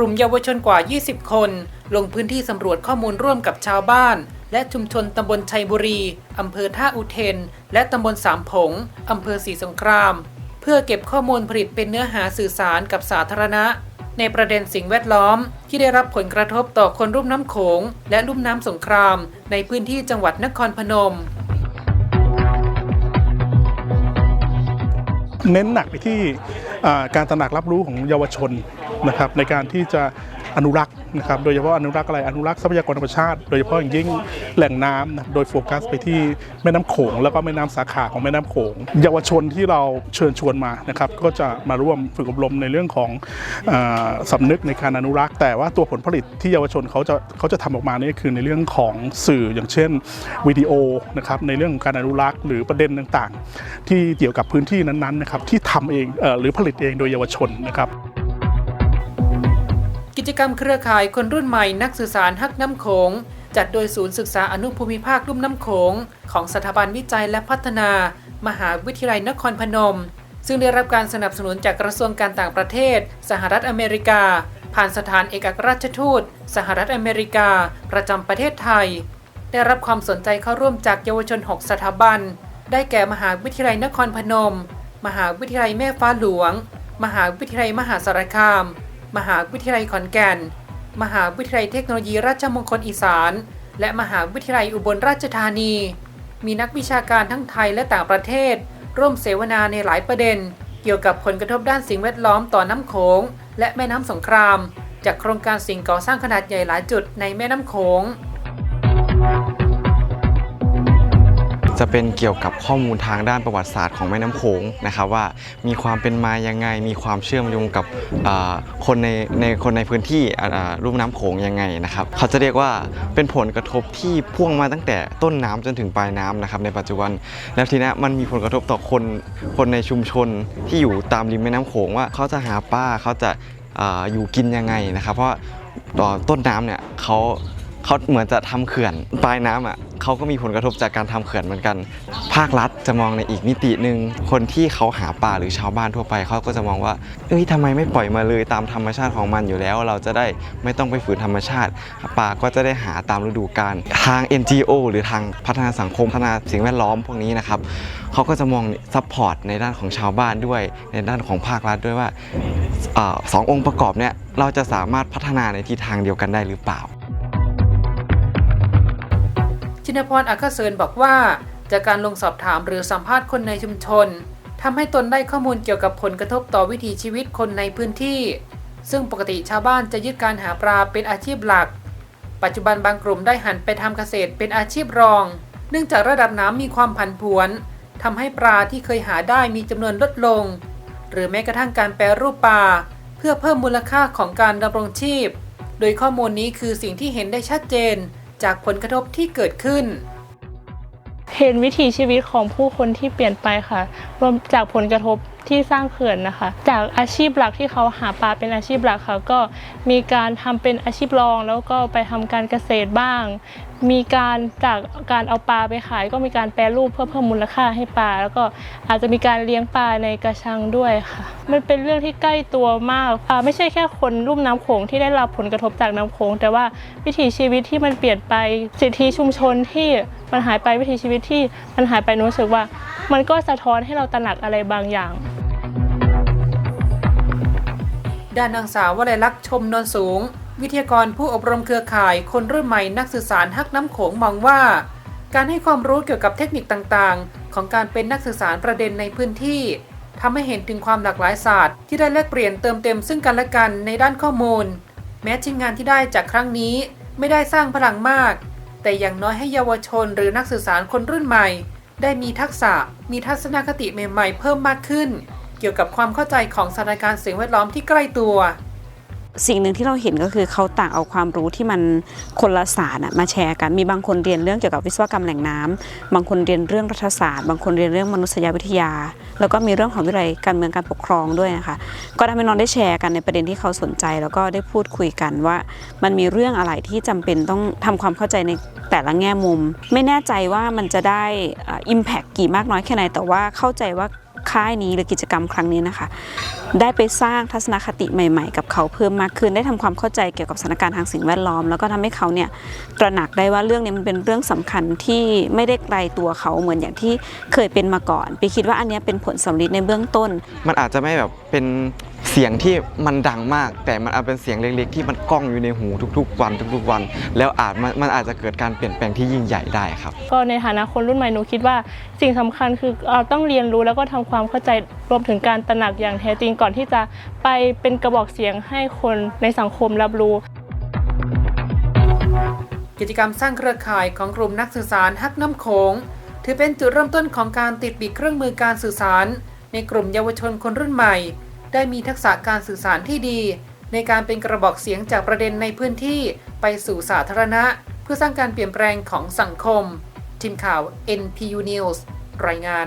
กลุ่มเยาวชนกว่า 20 คน ลงพื้นที่สำรวจข้อมูลร่วมกับชาวบ้าน และชุมชนตำบลชัยบุรีอำเภอท่าอุเทน และตำบลสามผงอำเภอศรีสงคราม เพื่อเก็บข้อมูลผลิตเป็นเนื้อหาสื่อสารกับสาธารณะ ในประเด็นสิ่งแวดล้อม ที่ได้รับผลกระทบต่อคนรุ่มน้ำโขง และลุ่มน้ำสงคราม ในพื้นที่จังหวัดนครพนม เน้นหนักไปที่การตระหนักรับรู้ของเยาวชนนะครับในการที่จะ อนุรักษ์นะครับโดยเฉพาะอนุรักษ์อะไรอนุรักษ์ทรัพยากรธรรมชาติ โดยเฉพาะอย่างยิ่งแหล่งน้ำนะโดยโฟกัสไปที่แม่น้ำโขงแล้วก็แม่น้ำสาขาของแม่น้ำโขง เยาวชนที่เราเชิญชวนมานะครับก็จะมาร่วมฝึกอบรมในเรื่องของอาสำนึกในการอนุรักษ์ แต่ว่าตัวผลผลิตที่เยาวชนเขาจะเขาจะทำออกมานี่คือในเรื่องของสื่ออย่างเช่นวิดีโอนะครับในเรื่องของการอนุรักษ์ หรือประเด็นต่างๆ ที่เกี่ยวกับพื้นที่นั้นๆนะครับที่ทำเองอหรือผลิตเองโดยเยาวชนนะครับ กิจกรรมเครือข่ายคนรุ่นใหม่นักสื่อสารฮักน้ำโขง จัดโดยศูนย์ศึกษาอนุภูมิภาคลุ่มน้ำโขง ของสถาบันวิจัยและพัฒนา มหาวิทยาลัยนครพนม ซึ่งได้รับการสนับสนุนจากกระทรวงการต่างประเทศ สหรัฐอเมริกา ผ่านสถานเอกอัครราชทูต สหรัฐอเมริกา ประจำประเทศไทย ได้รับความสนใจเข้าร่วมจากเยาวชน 6 สถาบัน ได้แก่มหาวิทยาลัยนครพนม มหาวิทยาลัยแม่ฟ้าหลวง มหาวิทยาลัยมหาสารคาม มหาวิทยาลัยขอนแก่น มหาวิทยาลัยเทคโนโลยีราชมงคลอีสาน และมหาวิทยาลัยอุบลราชธานี มีนักวิชาการทั้งไทยและต่างประเทศ ร่วมเสวนาในหลายประเด็น เกี่ยวกับผลกระทบด้านสิ่งแวดล้อมต่อน้ำโขงและแม่น้ำสงคราม จากโครงการสิ่งก่อสร้างขนาดใหญ่หลายจุดในแม่น้ำโขง จะเป็นเกี่ยวกับข้อมูลทางด้านประวัติศาสตร์ของแม่น้ำโขงนะครับว่ามีความเป็นมายังไง มีความเชื่อมโยงกับคนในในคนในพื้นที่อ่าอ่าลุ่มน้ำโขงยังไงนะครับเขาจะเรียกว่าเป็นผลกระทบที่พ่วงมาตั้งแต่ต้นน้ำจนถึงปลายน้ำนะครับในปัจจุบัน แล้วทีนี้มันมีผลกระทบต่อคนคนในชุมชนที่อยู่ตามริมแม่น้ำโขงว่าเขาจะหาป้าเขาจะออยู่กินยังไงนะครับ เพราะต่อต้นน้ำเนี่ยเขา เขาเหมือนจะทำเขื่อนปลายน้ำอะเขาก็มีผลกระทบจากการทำเขื่อนเหมือนกัน ภาครัฐจะมองในอีกมิติหนึ่งคนที่เขาหาปลาหรือชาวบ้านทั่วไปเขาก็จะมองว่าเอ้ยทำไมไม่ปล่อยมาเลยตามธรรมชาติของมันอยู่แล้ว เราจะได้ไม่ต้องไปฝืนธรรมชาติปลาก็จะได้หาตามฤดูกาลทาง NGO หรือทางพัฒนาสังคมพัฒนาสิ่งแวดล้อมพวกนี้นะครับเขาก็จะมองซัพพอร์ตในด้านของชาวบ้านด้วย ในด้านของภาครัฐด้วยว่าอสององค์ประกอบเนี่ยเราจะสามารถพัฒนาในทิศทางเดียวกันได้หรือเปล่า ชินพรอัคเสริญบอกว่า จากการลงสอบถามหรือสัมภาษณ์คนในชุมชนทำให้ตนได้ข้อมูลเกี่ยวกับผลกระทบต่อวิถีชีวิตคนในพื้นที่ ซึ่งปกติชาวบ้านจะยึดการหาปลาเป็นอาชีพหลัก ปัจจุบันบางกลุ่มได้หันไปทำเกษตรเป็นอาชีพรอง เนื่องจากระดับน้ำมีความผันผวนทำให้ปลาที่เคยหาได้มีจำนวนลดลง หรือแม้กระทั่งการแปรรูปปลาเพื่อเพิ่มมูลค่าของการดำรงชีพ โดยข้อมูลนี้คือสิ่งที่เห็นได้ชัดเจน จากผลกระทบที่เกิดขึ้น เห็นวิถีชีวิตของผู้คนที่เปลี่ยนไปค่ะ รวมจากผลกระทบที่สร้างเขื่อนนะคะ จากอาชีพหลักที่เขาหาปลาเป็นอาชีพหลักค่ะก็มีการทำเป็นอาชีพรอง แล้วก็ไปทำการเกษตรบ้าง มีการจากการเอาปลาไปขาย ก็มีการแปรรูปเพื่อเพิ่มมูลค่าให้ปลาแล้วก็อาจจะมีการเลี้ยงปลาในกระชังด้วยค่ะ มันเป็นเรื่องที่ใกล้ตัวมากอ่าไม่ใช่แค่คนรุ่มน้ำโขงที่ได้รับผลกระทบจากน้ำโขงแต่ว่าวิถีชีวิตที่มันเปลี่ยนไปสิทธิชุมชนที่มันหายไปวิถีชีวิตที่มันหายไปนูรู้สึกว่า มันก็สะท้อนให้เราตระหนักอะไรบางอย่างด้านนางสาววลัยลักษณ์ชมนนสูง วิทยากรผู้อบรมเครือข่ายคนรุ่นใหม่นักสื่อสารฮักน้ำโขงมองว่า การให้ความรู้เกี่ยวกับเทคนิคต่างๆ ของการเป็นนักสื่อสารประเด็นในพื้นที่ทำให้เห็นถึงความหลากหลายศาสตร์ ที่ได้แลกเปลี่ยนเติมเต็มซึ่งกันและกันในด้านข้อมูล แม้ชิ้นงานที่ได้จากครั้งนี้ไม่ได้สร้างพลังมาก แต่อย่างน้อยให้เยาวชนหรือนักสื่อสารคนรุ่นใหม่ ได้มีทักษะ มีทัศนคติใหม่ ๆ เพิ่มมากขึ้น เกี่ยวกับความเข้าใจของสถานการณ์สิ่งแวดล้อมที่ใกล้ตัว สิ่งหนึ่งที่เราเห็นก็คือเขาต่างเอาความรู้ที่มันคนละศาสตร์มาแชร์กัน มีบางคนเรียนเรื่องเกี่ยวกับวิศวกรรมแหล่งน้ำบางคนเรียนเรื่องรัฐศาสตร์ บางคนเรียนเรื่องมนุษยวิทยา แล้วก็มีเรื่องของวิทยาลัยการเมืองการปกครองด้วยนะคะ ก็ทำให้น้องได้แชร์กันในประเด็นที่เขาสนใจ แล้วก็ได้พูดคุยกันว่า มันมีเรื่องอะไรที่จำเป็นต้องทำความเข้าใจในแต่ละแง่มุม ไม่แน่ใจว่ามันจะได้อิมแพคกี่มากน้อยแค่ไหน แต่ว่าเข้าใจว่าค่ายนี้หรือกิจกรรมครั้งนี้นะคะได้ไปสร้างทัศนคติใหม่ ๆ กับเขาเพิ่มมากขึ้น ได้ทำความเข้าใจเกี่ยวกับสถานการณ์ทางสิ่งแวดล้อม แล้วก็ทำให้เขาเนี่ยตระหนักได้ว่าเรื่องนี้มันเป็นเรื่องสำคัญที่ไม่ได้ไกลตัวเขาเหมือนอย่างที่เคยเป็นมาก่อนปีคิดว่าอันเนี้ยเป็นผลสำลิดในเบื้องต้น มันอาจจะไม่แบบเป็นเสียงที่มันดังมาก แต่มันอาจเป็นเสียงเล็กๆ ที่มันก้องอยู่ในหูทุกๆ วันทุกๆวัน แล้วอาจมันมันอาจจะเกิดการเปลี่ยนแปลงที่ยิ่งใหญ่ได้ครับ ก็ในฐานะคนรุ่นใหม่หนูคิดว่าสิ่งสำคัญคือเราต้องเรียนรู้แล้วก็ทำความเข้าใจ รวมถึงการตระหนักอย่างแท้จริงก่อนที่จะไปเป็นกระบอกเสียงให้คนในสังคมรับรู้ กิจกรรมสร้างเครือข่ายของกลุ่มนักสื่อสารฮักน้ำโขงถือเป็นจุดเริ่มต้นของการติดปีกเครื่องมือการสื่อสาร ในกลุ่มเยาวชนคนรุ่นใหม่ ได้มีทักษะการสื่อสารที่ดี ในการเป็นกระบอกเสียงจากประเด็นในพื้นที่ไปสู่สาธารณะ เพื่อสร้างการเปลี่ยนแปลงของสังคมทีมข่าว NPU News รายงาน